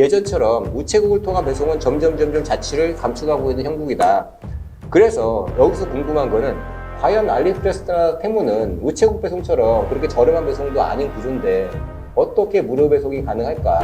예전처럼 우체국을 통한 배송은 점점 점점 자치를 감축하고 있는 형국이다. 그래서 여기서 궁금한 거는 과연 알리익스프레스나 테무는 우체국 배송처럼 그렇게 저렴한 배송도 아닌 구조인데 어떻게 무료 배송이 가능할까?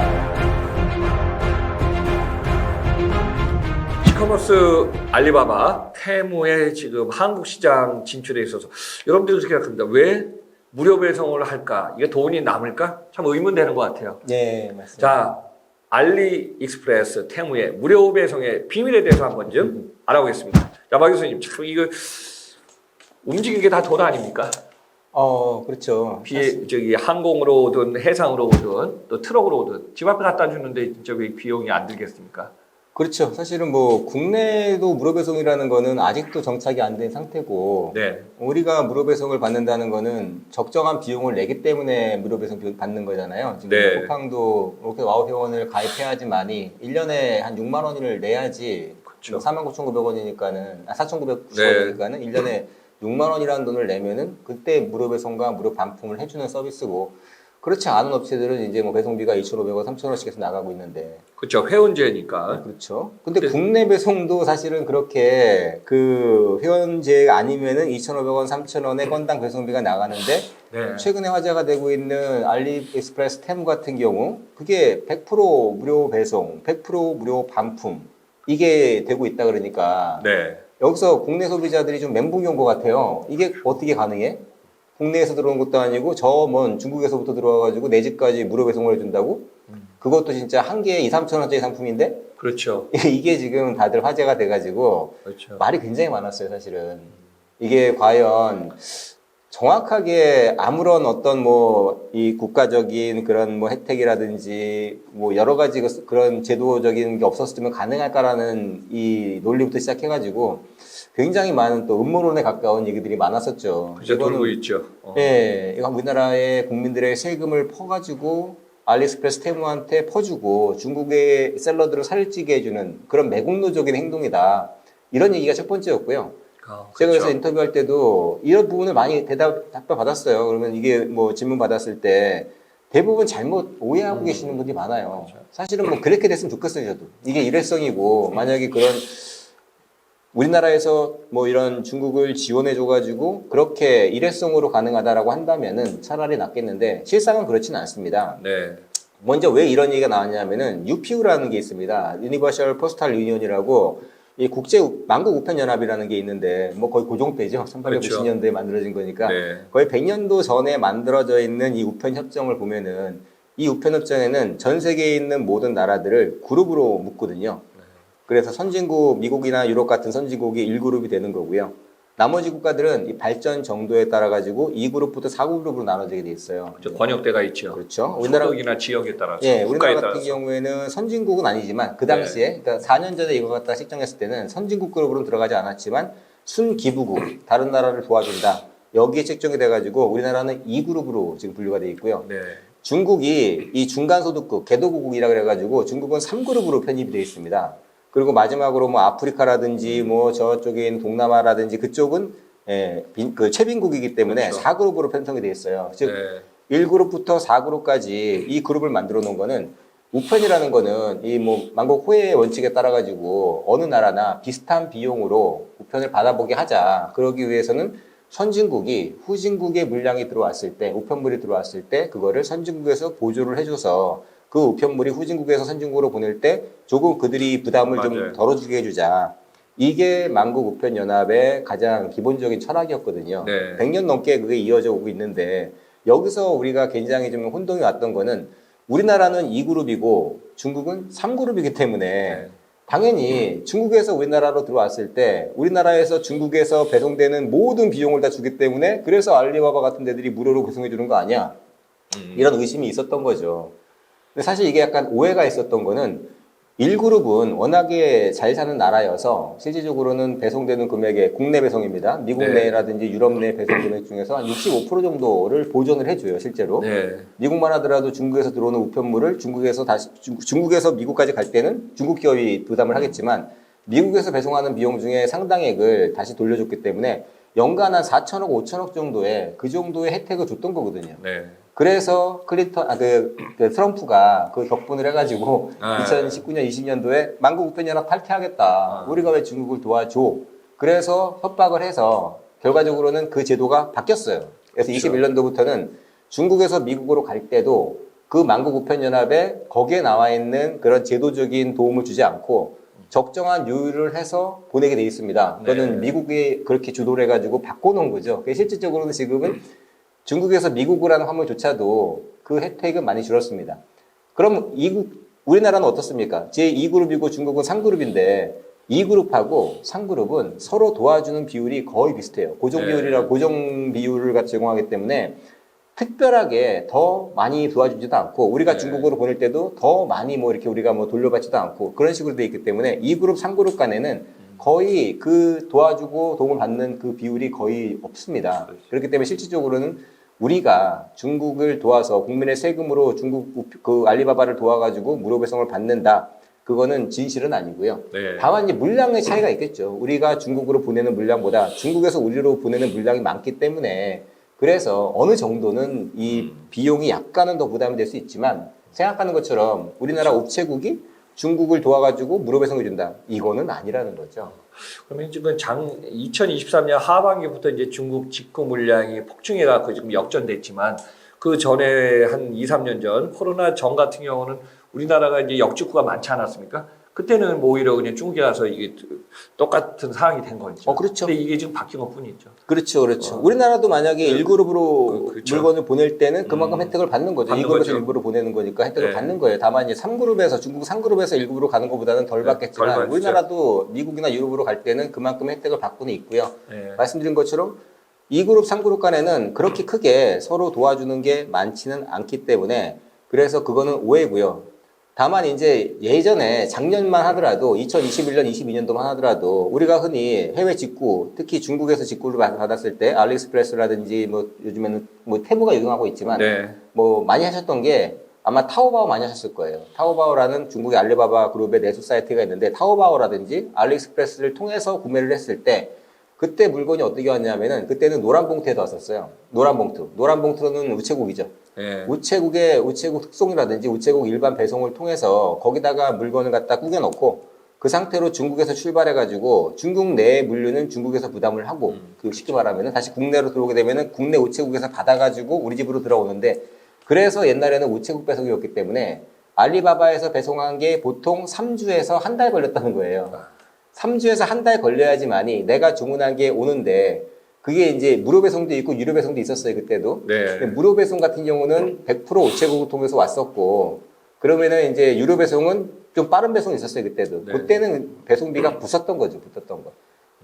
시커머스 알리바바 테무의 지금 한국 시장 진출에 있어서 여러분들도 생각합니다. 왜 무료 배송을 할까? 이게 돈이 남을까? 참 의문되는 것 같아요. 네, 맞습니다. 자, 알리 익스프레스 테무의 무료 배송의 비밀에 대해서 한번 좀 알아보겠습니다. 자, 박 교수님, 참 이거 움직이는 게 다 돈 아닙니까? 어, 그렇죠. 비 저기 항공으로 오든 해상으로 오든 또 트럭으로 오든 집 앞에 갖다 주는데 왜 비용이 안 들겠습니까? 그렇죠. 사실은 뭐 국내도 무료 배송이라는 거는 아직도 정착이 안 된 상태고 네, 우리가 무료 배송을 받는다는 거는 적정한 비용을 내기 때문에 무료 배송 비- 받는 거잖아요. 지금 네. 쿠팡도 이렇게 와우 회원을 가입해야지만이 1년에 한 6만 원을 내야지 그렇죠. 49,900원이니까는 아, 4,900원이니까는 네. 1년에 6만 원이라는 돈을 내면은 그때 무료 배송과 무료 반품을 해주는 서비스고 그렇지 않은 업체들은 이제 뭐 배송비가 2,500원, 3,000원씩 해서 나가고 있는데 그렇죠. 회원제니까. 그렇죠. 근데 근데- 국내 배송도 사실은 그렇게 그 회원제 아니면은 2,500원, 3,000원의 건당 배송비가 나가는데 네. 최근에 화제가 되고 있는 알리익스프레스 템 같은 경우 그게 100% 무료 배송, 100% 무료 반품 이게 되고 있다 그러니까 네. 여기서 국내 소비자들이 좀 멘붕이 온 것 같아요. 이게 어떻게 가능해? 국내에서 들어온 것도 아니고 저 먼 중국에서부터 들어와가지고 내 집까지 무료 배송을 해준다고? 그것도 진짜 한 개에 2, 3천 원짜리 상품인데 그렇죠. 이게 지금 다들 화제가 돼가지고 그렇죠. 말이 굉장히 많았어요, 사실은. 이게 과연 정확하게 아무런 어떤 뭐 이 국가적인 그런 뭐 혜택이라든지 뭐 여러 가지 그- 그런 제도적인 게 없었으면 가능할까라는 이 논리부터 시작해가지고 굉장히 많은 또 음모론에 가까운 얘기들이 많았었죠. 그죠. 돌고 있죠. 어. 예, 이거 우리나라의 국민들의 세금을 퍼가지고 알리익스프레스 테무한테 퍼주고 중국의 셀러들을 살찌게 해주는 그런 매국노적인 행동이다. 이런 얘기가 첫 번째였고요. 아, 제가. 그래서 인터뷰할 때도 이런 부분을 많이 대답, 답변 받았어요. 그러면 이게 뭐 질문 받았을 때 대부분 잘못 오해하고 계시는 분들이 많아요. 그렇죠. 사실은 뭐 그렇게 됐으면 좋겠어요, 저도. 이게 일회성이고, 만약에 그런 우리나라에서 뭐 이런 중국을 지원해줘가지고 그렇게 일회성으로 가능하다라고 한다면은 차라리 낫겠는데 실상은 그렇지는 않습니다. 네. 먼저 왜 이런 얘기가 나왔냐면은 UPU라는 게 있습니다. 유니버셜 포스탈 유니온이라고 이 국제 우- 만국 우편 연합이라는 게 있는데 뭐 거의 고종 때죠. 1890년대에 만들어진 거니까 네. 거의 100년도 전에 만들어져 있는 이 우편 협정을 보면은 이 우편 협정에는 전 세계에 있는 모든 나라들을 그룹으로 묶거든요. 그래서 선진국 미국이나 유럽 같은 선진국이 1그룹이 되는 거고요. 나머지 국가들은 이 발전 정도에 따라 가지고 2그룹부터 4그룹으로 나눠지게 돼 있어요. 저 번역대가 있죠. 그렇죠. 우리나라 소득이나 지역에 따라서 예, 우리나라 같은 따라서. 경우에는 선진국은 아니지만 그 네. 당시에 그러니까 4년 전에 이거 갖다 책정했을 때는 선진국 그룹으로는 들어가지 않았지만 순기부국 다른 나라를 도와준다. 여기에 책정이 돼 가지고 우리나라는 2그룹으로 지금 분류가 돼 있고요. 네. 중국이 이 중간소득국, 개도국이라 그래 가지고 중국은 3그룹으로 편입이 되어 있습니다. 그리고 마지막으로 뭐 아프리카라든지 뭐 저쪽에 있는 동남아라든지 그쪽은 예, 빈- 그 최빈국이기 때문에 그렇죠. 4그룹으로 편성이 되어 있어요. 즉 네. 1그룹부터 4그룹까지 이 그룹을 만들어 놓은 거는 우편이라는 거는 이 뭐 만국 호혜의 원칙에 따라 가지고 어느 나라나 비슷한 비용으로 우편을 받아보게 하자. 그러기 위해서는 선진국이 후진국의 물량이 들어왔을 때 우편물이 들어왔을 때 그거를 선진국에서 보조를 해줘서 그 우편물이 후진국에서 선진국으로 보낼 때 조금 그들이 부담을 맞아요. 좀 덜어주게 해주자. 이게 만국 우편 연합의 가장 기본적인 철학이었거든요. 네. 100년 넘게 그게 이어져 오고 있는데 여기서 우리가 굉장히 좀 혼동이 왔던 거는 우리나라는 2그룹이고 중국은 3그룹이기 때문에 네. 당연히 중국에서 우리나라로 들어왔을 때 우리나라에서 중국에서 배송되는 모든 비용을 다 주기 때문에 그래서 알리바바 같은 데들이 무료로 배송해 주는 거 아니야? 음. 이런 의심이 있었던 거죠. 근데 사실 이게 약간 오해가 있었던 거는 1그룹은 워낙에 잘 사는 나라여서 실질적으로는 배송되는 금액의 국내 배송입니다. 미국 네. 내라든지 유럽 내 배송 금액 중에서 한 65% 정도를 보존을 해줘요, 실제로. 네. 미국만 하더라도 중국에서 들어오는 우편물을 중국에서 다시 중, 중국에서 미국까지 갈 때는 중국 기업이 부담을 하겠지만 미국에서 배송하는 비용 중에 상당액을 다시 돌려줬기 때문에 연간 한 4천억, 5천억 정도의 그 정도의 혜택을 줬던 거거든요. 네. 그래서 클린턴 아그 그 트럼프가 그 격분을 해가지고 아. 2019년 20년도에 만국 우편 연합 탈퇴하겠다. 아. 우리가 왜 중국을 도와줘? 그래서 협박을 해서 결과적으로는 그 제도가 바뀌었어요. 그래서 그렇죠. 21년도부터는 중국에서 미국으로 갈 때도 그 만국 우편 연합에 거기에 나와 있는 그런 제도적인 도움을 주지 않고 적정한 요율을 해서 보내게 돼 있습니다. 그거는 네. 미국이 그렇게 주도를 해가지고 바꿔놓은 거죠. 그게 실질적으로는 지금은 중국에서 미국으로 하는 화물조차도 그 혜택은 많이 줄었습니다. 그럼 이국 우리나라는 어떻습니까? 제2그룹이고 중국은 3그룹인데 2그룹하고 3그룹은 서로 도와주는 비율이 거의 비슷해요. 고정 네. 비율이라 고정 비율을 같이 제공하기 때문에 특별하게 더 많이 도와주지도 않고 우리가 네. 중국으로 보낼 때도 더 많이 뭐 이렇게 우리가 뭐 돌려받지도 않고 그런 식으로 돼 있기 때문에 2그룹, 3그룹 간에는 거의 그 도와주고 도움을 받는 그 비율이 거의 없습니다. 그렇죠. 그렇기 때문에 실질적으로는 우리가 중국을 도와서 국민의 세금으로 중국 그 알리바바를 도와가지고 무료 배송을 받는다. 그거는 진실은 아니고요. 네. 다만 이제 물량의 차이가 있겠죠. 우리가 중국으로 보내는 물량보다 중국에서 우리로 보내는 물량이 많기 때문에 그래서 어느 정도는 이 비용이 약간은 더 부담이 될 수 있지만 생각하는 것처럼 우리나라 우체국이 중국을 도와가지고 무료 배송해 준다. 이거는 아니라는 거죠. 그러면 지금 장 2023년 하반기부터 이제 중국 직구 물량이 폭증해갖고 지금 역전됐지만 그 전에 한 2, 3년 전 코로나 전 같은 경우는 우리나라가 이제 역직구가 많지 않았습니까? 그때는 뭐 오히려 그냥 중국에 가서 이게 똑같은 상황이 된 거죠. 어, 그렇죠. 근데 이게 지금 바뀐 것 뿐이죠. 그렇죠, 그렇죠. 어. 우리나라도 만약에 그- 1그룹으로 그- 그렇죠. 물건을 보낼 때는 그만큼 음. 혜택을 받는 거죠. 받는 2그룹에서 거죠. 일부러 보내는 거니까 혜택을 네. 받는 거예요. 다만 이제 3그룹에서 중국 3그룹에서 1그룹으로 가는 것보다는 덜 네, 받겠지만 덜. 우리나라도 미국이나 유럽으로 갈 때는 그만큼 혜택을 받고는 있고요. 네. 말씀드린 것처럼 2그룹, 3그룹 간에는 그렇게 크게 서로 도와주는 게 많지는 않기 때문에 그래서 그거는 오해고요. 다만 이제 예전에 작년만 하더라도 2021년, 22년도만 하더라도 우리가 흔히 해외 직구, 특히 중국에서 직구를 받- 받았을 때 알리익스프레스라든지 뭐 요즘에는 뭐 테무가 유행하고 있지만 네. 뭐 많이 하셨던 게 아마 타오바오 많이 하셨을 거예요. 타오바오라는 중국의 알리바바 그룹의 내수 사이트가 있는데 타오바오라든지 알리익스프레스를 통해서 구매를 했을 때 그때 물건이 어떻게 왔냐면은 그때는 노란 봉투에 넣었었어요. 노란 봉투. 노란 봉투는 우체국이죠. 네. 우체국의 우체국 특송이라든지 우체국 일반 배송을 통해서 거기다가 물건을 갖다 꾸겨 넣고 그 상태로 중국에서 출발해 가지고 중국 내의 물류는 중국에서 부담을 하고 음. 그 쉽게 말하면은 다시 국내로 들어오게 되면은 국내 우체국에서 받아 가지고 우리 집으로 들어오는데 그래서 옛날에는 우체국 배송이었기 때문에 알리바바에서 배송한 게 보통 3주에서 한 달 걸렸다는 거예요. 3주에서 한 달 걸려야지만이 내가 주문한 게 오는데 그게 이제 무료 배송도 있고 유료 배송도 있었어요 그때도. 네. 무료 배송 같은 경우는 100% 우체국을 통해서 왔었고 그러면은 이제 유료 배송은 좀 빠른 배송이 있었어요 그때도. 네. 그때는 배송비가 붙었던 거죠 붙었던 거.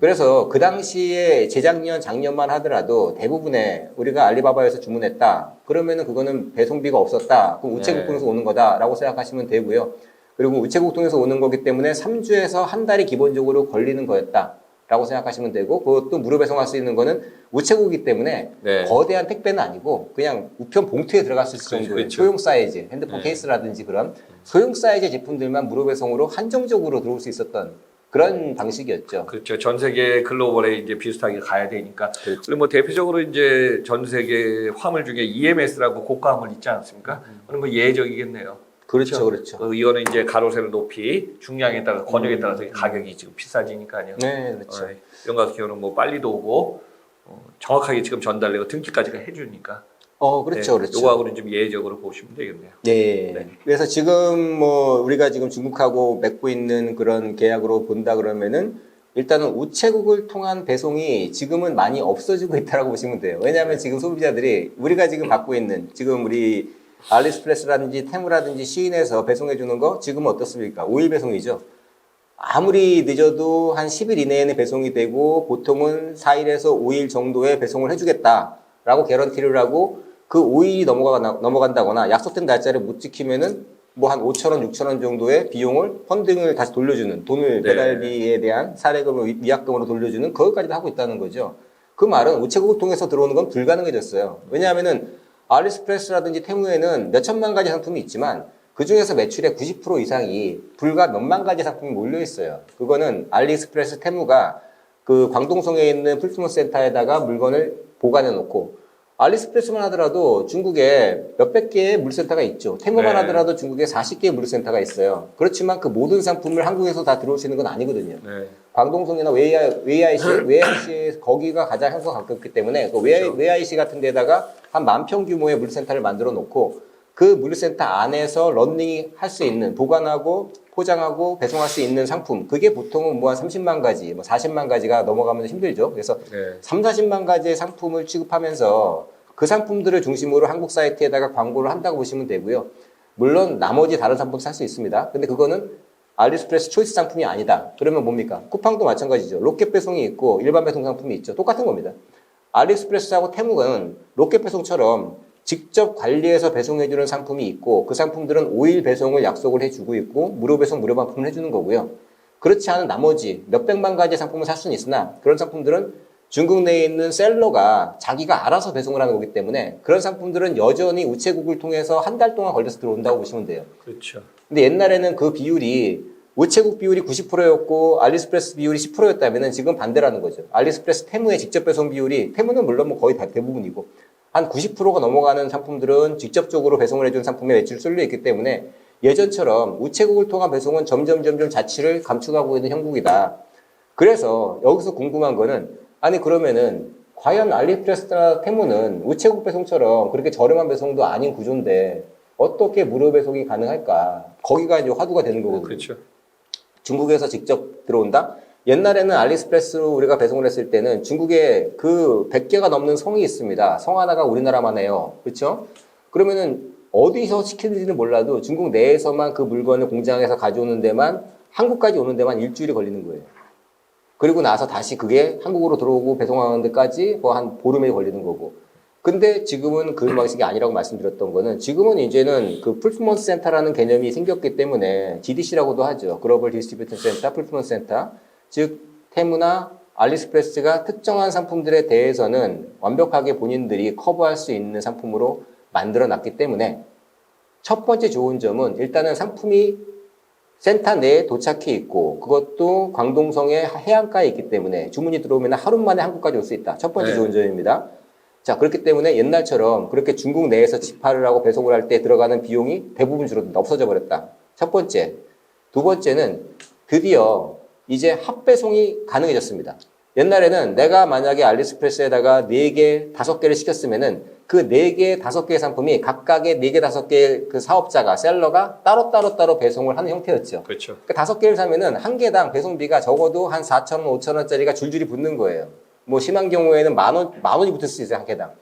그래서 그 당시에 재작년 작년만 하더라도 대부분의 우리가 알리바바에서 주문했다 그러면은 그거는 배송비가 없었다 그럼 우체국 네. 통해서 오는 거다라고 생각하시면 되고요. 그리고 우체국 통해서 오는 거기 때문에 3주에서 한 달이 기본적으로 걸리는 거였다. 라고 생각하시면 되고 그것도 무료 배송할 수 있는 거는 우체국이기 때문에 네. 거대한 택배는 아니고 그냥 우편 봉투에 있을 그렇죠, 정도의 그렇죠. 소형 사이즈 핸드폰 네. 케이스라든지 그런 소형 사이즈 제품들만 무료 배송으로 한정적으로 들어올 수 있었던 그런 방식이었죠. 그렇죠. 전 세계 글로벌에 이제 비슷하게 가야 되니까. 그렇죠. 그리고 뭐 대표적으로 이제 전 세계 화물 중에 EMS라고 고가 화물 있지 않습니까? 그건 뭐 예적이겠네요. 그렇죠, 그렇죠. 어, 이거는 이제 가로 세로 높이 중량에 따라 권역에 따라서 가격이 지금 비싸지니까요. 네, 그렇죠. 어, 같은 경우는 뭐 빨리도 오고 어, 정확하게 지금 전달되고 등기까지가 해주니까. 어, 그렇죠, 네, 그렇죠. 요거하고는 좀 예외적으로 보시면 되겠네요. 네. 네. 그래서 지금 뭐 우리가 지금 중국하고 맺고 있는 그런 계약으로 본다 그러면은 일단은 우체국을 통한 배송이 지금은 많이 없어지고 있다라고 보시면 돼요. 왜냐하면 지금 소비자들이 우리가 지금 받고 있는 지금 우리 알리스프레스라든지 테무라든지 시인에서 배송해 주는 거 지금은 어떻습니까? 5일 배송이죠. 아무리 늦어도 한 10일 이내에는 배송이 되고 보통은 4일에서 5일 정도의 배송을 해주겠다라고 개런티를 하고 그 5일이 넘어가, 넘어간다 거나 약속된 날짜를 못 지키면은 뭐 한 5천 원, 6천 원 정도의 비용을 펀딩을 다시 돌려주는 돈을 네. 배달비에 대한 사례금을 위- 위약금으로 돌려주는 그것까지도 하고 있다는 거죠. 그 말은 우체국을 통해서 들어오는 건 불가능해졌어요. 왜냐하면은 알리스프레스라든지 테무에는 몇 천만 가지 상품이 있지만 그 중에서 매출의 90% 이상이 불과 몇만 가지 상품이 몰려 있어요. 그거는 알리익스프레스 테무가 그 광동성에 있는 풀스모 센터에다가 물건을 보관해 놓고 알리스프레스만 하더라도 중국에 몇백 개의 물센터가 있죠. 테무만 네. 하더라도 중국에 40개의 물센터가 있어요. 그렇지만 그 모든 상품을 한국에서 다 들어올 수 있는 건 아니거든요. 네. 광동성이나 웨이아이, 웨이아이시, 웨이아이시 거기가 가장 한국과 가깝기 때문에 그 그렇죠. 웨이아이시 같은 데다가 한 만 평 규모의 물센터를 만들어 놓고 그 물센터 안에서 런닝 할 수 있는 보관하고 포장하고 배송할 수 있는 상품 그게 보통은 뭐 한 30만 가지, 뭐 40만 가지가 넘어가면 힘들죠. 그래서 네. 3, 40만 가지의 상품을 취급하면서 그 상품들을 중심으로 한국 사이트에다가 광고를 한다고 보시면 되고요. 물론 나머지 다른 상품 살 수 있습니다. 근데 그거는 알리스프레스 초이스 상품이 아니다. 그러면 뭡니까? 쿠팡도 마찬가지죠. 로켓 배송이 있고 일반 배송 상품이 있죠. 똑같은 겁니다. 알리스프레스하고 테무는 로켓 배송처럼 직접 관리해서 배송해주는 상품이 있고 그 상품들은 5일 배송을 약속을 해주고 있고 무료 배송, 무료 반품을 해주는 거고요. 그렇지 않은 나머지 몇백만 가지 상품을 살 수는 있으나 그런 상품들은 중국 내에 있는 셀러가 자기가 알아서 배송을 하는 거기 때문에 그런 상품들은 여전히 우체국을 통해서 한 달 동안 걸려서 들어온다고 보시면 돼요. 그렇죠. 근데 옛날에는 그 비율이 우체국 비율이 90%였고 알리스프레스 비율이 10%였다면 지금 반대라는 거죠. 알리스프레스 테무의 직접 배송 비율이 테무는 물론 뭐 거의 다 대부분이고 한 90%가 넘어가는 상품들은 직접적으로 배송을 해준 상품의 매출 쏠려 있기 때문에 예전처럼 우체국을 통한 배송은 점점 점점 자취를 감축하고 있는 형국이다. 그래서 여기서 궁금한 거는 아니 그러면은 과연 알리프레스나 테무는 우체국 배송처럼 그렇게 저렴한 배송도 아닌 구조인데 어떻게 무료 배송이 가능할까? 거기가 이제 화두가 되는 거거든요. 그렇죠. 중국에서 직접 들어온다? 옛날에는 알리스프레스로 우리가 배송을 했을 때는 중국에 그 100개가 넘는 성이 있습니다. 성 하나가 우리나라만 해요. 그렇죠? 그러면은 어디서 시키는지는 몰라도 중국 내에서만 그 물건을 공장에서 가져오는 데만 한국까지 오는 데만 일주일이 걸리는 거예요. 그리고 나서 다시 그게 한국으로 들어오고 배송하는 데까지 뭐 한 보름이 걸리는 거고. 근데 지금은 그 방식이 아니라고 말씀드렸던 거는 지금은 이제는 그 풀프먼스 센터라는 개념이 생겼기 때문에 GDC라고도 하죠. 글로벌 디스트리뷰션 센터, 풀프먼스 센터. 즉, 테무나 알리스프레스가 특정한 상품들에 대해서는 완벽하게 본인들이 커버할 수 있는 상품으로 만들어 놨기 때문에 첫 번째 좋은 점은 일단은 상품이 센터 내에 도착해 있고 그것도 광동성의 해안가에 있기 때문에 주문이 들어오면 하루 만에 한국까지 올 수 있다. 첫 번째 네. 좋은 점입니다. 자, 그렇기 때문에 옛날처럼 그렇게 중국 내에서 집하를 하고 배송을 할 때 들어가는 비용이 대부분 줄어든다. 없어져 버렸다. 첫 번째. 두 번째는 드디어 이제 합배송이 가능해졌습니다. 옛날에는 내가 만약에 알리스프레스에다가 4개, 5개를 시켰으면은 그 4개, 5개의 상품이 각각의 4개, 5개의 그 사업자가, 셀러가 따로따로 따로 배송을 하는 형태였죠. 그렇죠. 그 다섯 개를 사면은 한 개당 배송비가 적어도 한 4천 원, 5천 원짜리가 줄줄이 붙는 거예요. 뭐 심한 경우에는 만 원, 만 원이 붙을 수 있어요, 한 개당.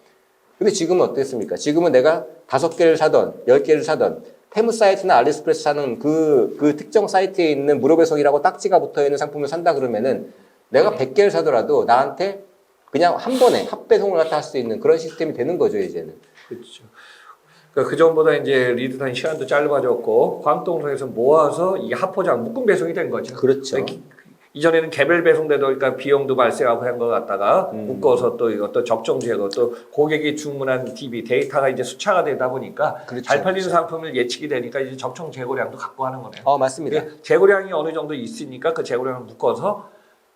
근데 지금은 어떻습니까? 지금은 내가 다섯 개를 사던, 열 개를 사던, 테무 사이트나 알리스프레스 사는 그, 그 특정 사이트에 있는 무료 배송이라고 딱지가 붙어 있는 상품을 산다 그러면은 내가 100개를 사더라도 나한테 그냥 한 번에 합배송을 갖다 할 수 있는 그런 시스템이 되는 거죠, 이제는. 그렇죠. 그러니까 그 전보다 이제 리드 타임 시간도 짧아졌고 광동성에서 모아서 이 합포장 묶음 배송이 된 거죠. 그렇죠. 이전에는 개별 배송돼도 그러니까 비용도 발생하고 한 것 같다가 음. 묶어서 또 어떤 접종 제거 또 고객이 주문한 DB 데이터가 이제 수차가 되다 보니까 그렇죠. 잘 팔리는 그렇죠. 상품을 예측이 되니까 이제 접종 재고량도 갖고 하는 거네요. 어, 맞습니다. 그게 재고량이 어느 정도 있으니까 그 재고량을 묶어서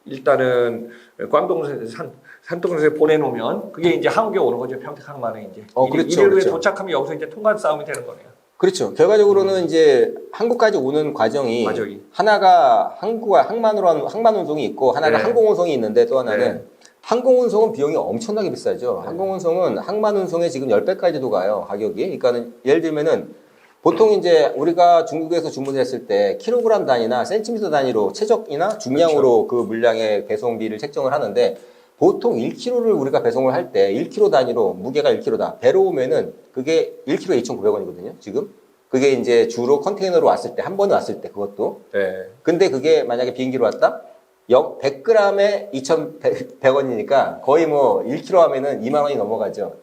일단은 광동 산 산동에서 보내놓으면 그게 이제 한국에 오는 거죠 평택항만에 이제 어, 일- 그렇죠, 일일 그렇죠. 도착하면 여기서 이제 통관 싸움이 되는 거네요. 그렇죠. 결과적으로는 이제 한국까지 오는 과정이 과정이. 하나가 항구와 항만으로 하는 항만 운송이 있고 하나가 네. 항공 운송이 있는데 또 하나는 네. 항공 운송은 비용이 엄청나게 비싸죠. 네. 항공 운송은 항만 운송에 지금 10배까지도 가요, 가격이. 그러니까는 예를 들면은 보통 이제 우리가 중국에서 주문을 했을 때 킬로그램 단위나 센티미터 단위로 최적이나 중량으로 그 물량의 배송비를 책정을 하는데 보통 1kg를 우리가 배송을 할 때 1kg 단위로 무게가 1kg다. 배로 오면은 그게 1kg에 2,900원이거든요, 지금. 그게 이제 주로 컨테이너로 왔을 때, 한 번에 왔을 때 그것도. 네. 근데 그게 만약에 비행기로 왔다? 역 100g에 2,100원이니까 거의 뭐 1kg 하면은 2만 원이 넘어가죠.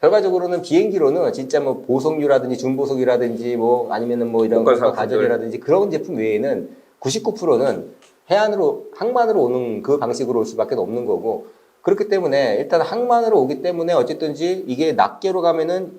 결과적으로는 비행기로는 진짜 뭐 보석류라든지 준보석이라든지 뭐 아니면은 뭐 이런. 가전이라든지 그런 제품 외에는 99%는 해안으로 항만으로 오는 그 방식으로 올 수밖에 없는 거고 그렇기 때문에 일단 항만으로 오기 때문에 어쨌든지 이게 낱개로 가면은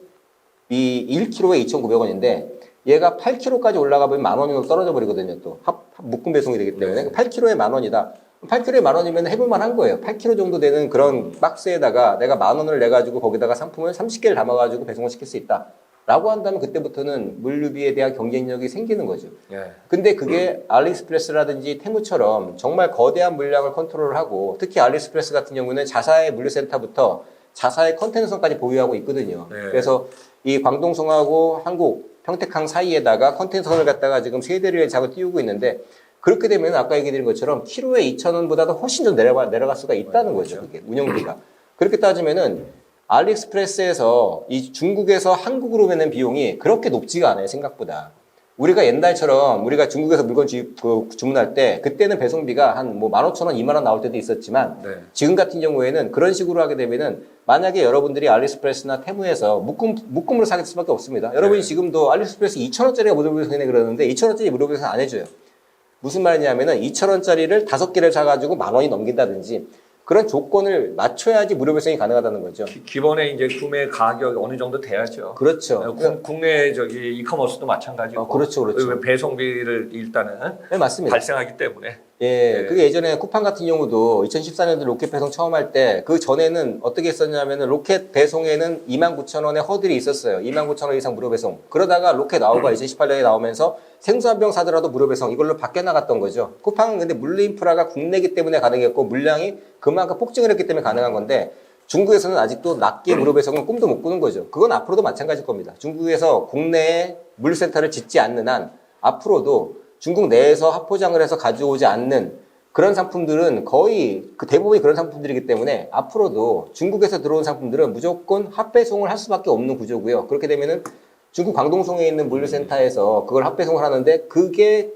이 1kg에 2,900원인데 얘가 8kg까지 올라가 보면 만 원으로 떨어져 버리거든요. 또 합, 합- 묶음 배송이 되기 때문에 8kg에 만 원이다. 8kg에 만 원이면 해볼만 한 거예요. 8kg 정도 되는 그런 박스에다가 내가 만 원을 내 가지고 거기다가 상품을 30개를 담아 가지고 배송을 시킬 수 있다. 라고 한다면 그때부터는 물류비에 대한 경쟁력이 생기는 거죠. 예. 근데 그게 알리익스프레스라든지 테무처럼 정말 거대한 물량을 컨트롤하고 특히 알리익스프레스 같은 경우는 자사의 물류센터부터 자사의 컨테이너선까지 보유하고 있거든요. 네. 그래서 이 광동성하고 한국 평택항 사이에다가 컨테이너선을 갖다가 지금 세 대를 작을 띄우고 있는데 그렇게 되면 아까 얘기 드린 것처럼 키로에 2,000원보다도 훨씬 더 내려가, 내려갈 수가 있다는 거죠. 그게 운영비가. 그렇게 따지면은 알리익스프레스에서 이 중국에서 한국으로 내는 비용이 그렇게 높지가 않아요, 생각보다. 우리가 옛날처럼 우리가 중국에서 물건 주, 그 주문할 때 그때는 배송비가 한 뭐 15,000원, 2만 원 나올 때도 있었지만 네. 지금 같은 경우에는 그런 식으로 하게 되면은 만약에 여러분들이 알리익스프레스나 테무에서 묶음, 묶음으로 사길 수밖에 없습니다. 여러분이 네. 지금도 알리익스프레스 2,000원짜리가 무료 배송이네 그러는데 2,000원짜리 무료 배송 안 해줘요. 무슨 말이냐면은 2,000원짜리를 다섯 개를 사가지고 만 원이 넘긴다든지 그런 조건을 맞춰야지 무료 배송이 가능하다는 거죠. 기- 기본에 이제 구매 가격이 어느 정도 돼야죠. 그렇죠. 국- 국내 저기 이커머스도 마찬가지고. 어, 그렇죠, 그렇죠. 왜 배송비를 일단은 네, 맞습니다. 발생하기 때문에. 예, 네. 그게 예전에 쿠팡 같은 경우도 2014년도 로켓 배송 처음 할 때 그 전에는 어떻게 했었냐면은 로켓 배송에는 29,000원의 허들이 있었어요. 29,000원 이상 무료 배송. 그러다가 로켓 나오가 2018년에 나오면서 생수 한 병 사더라도 무료 배송 이걸로 바뀌어 나갔던 거죠. 쿠팡은 근데 물류 인프라가 국내기 때문에 가능했고 물량이 그만큼 폭증을 했기 때문에 가능한 건데 중국에서는 아직도 낮게 무료 배송은 꿈도 못 꾸는 거죠. 그건 앞으로도 마찬가지일 겁니다. 중국에서 국내에 물류센터를 짓지 않는 한 앞으로도 중국 내에서 합포장을 해서 가져오지 않는 그런 상품들은 거의 그 대부분이 그런 상품들이기 때문에 앞으로도 중국에서 들어온 상품들은 무조건 합배송을 할 수밖에 없는 구조고요. 그렇게 되면은 중국 광동성에 있는 물류센터에서 그걸 합배송을 하는데 그게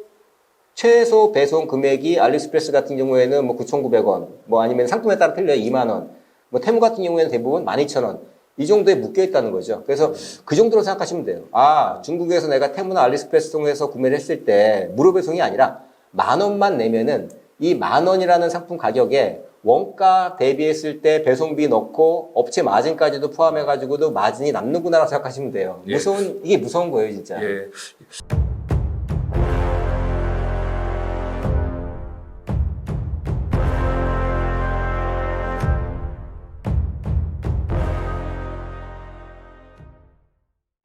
최소 배송 금액이 알리익스프레스 같은 경우에는 뭐 9,900원, 뭐 아니면 상품에 따라 틀려요. 2만 원, 뭐 테무 같은 경우에는 대부분 12,000원 이 정도에 묶여 있다는 거죠. 그래서 그 정도로 생각하시면 돼요. 아 중국에서 내가 테무나 알리익스프레스 통해서 구매를 했을 때 무료 배송이 아니라 만 원만 내면은 이 만 원이라는 상품 가격에 원가 대비했을 때 배송비 넣고 업체 마진까지도 포함해가지고도 마진이 남는구나라고 생각하시면 돼요. 예. 무서운 이게 무서운 거예요 진짜. 예.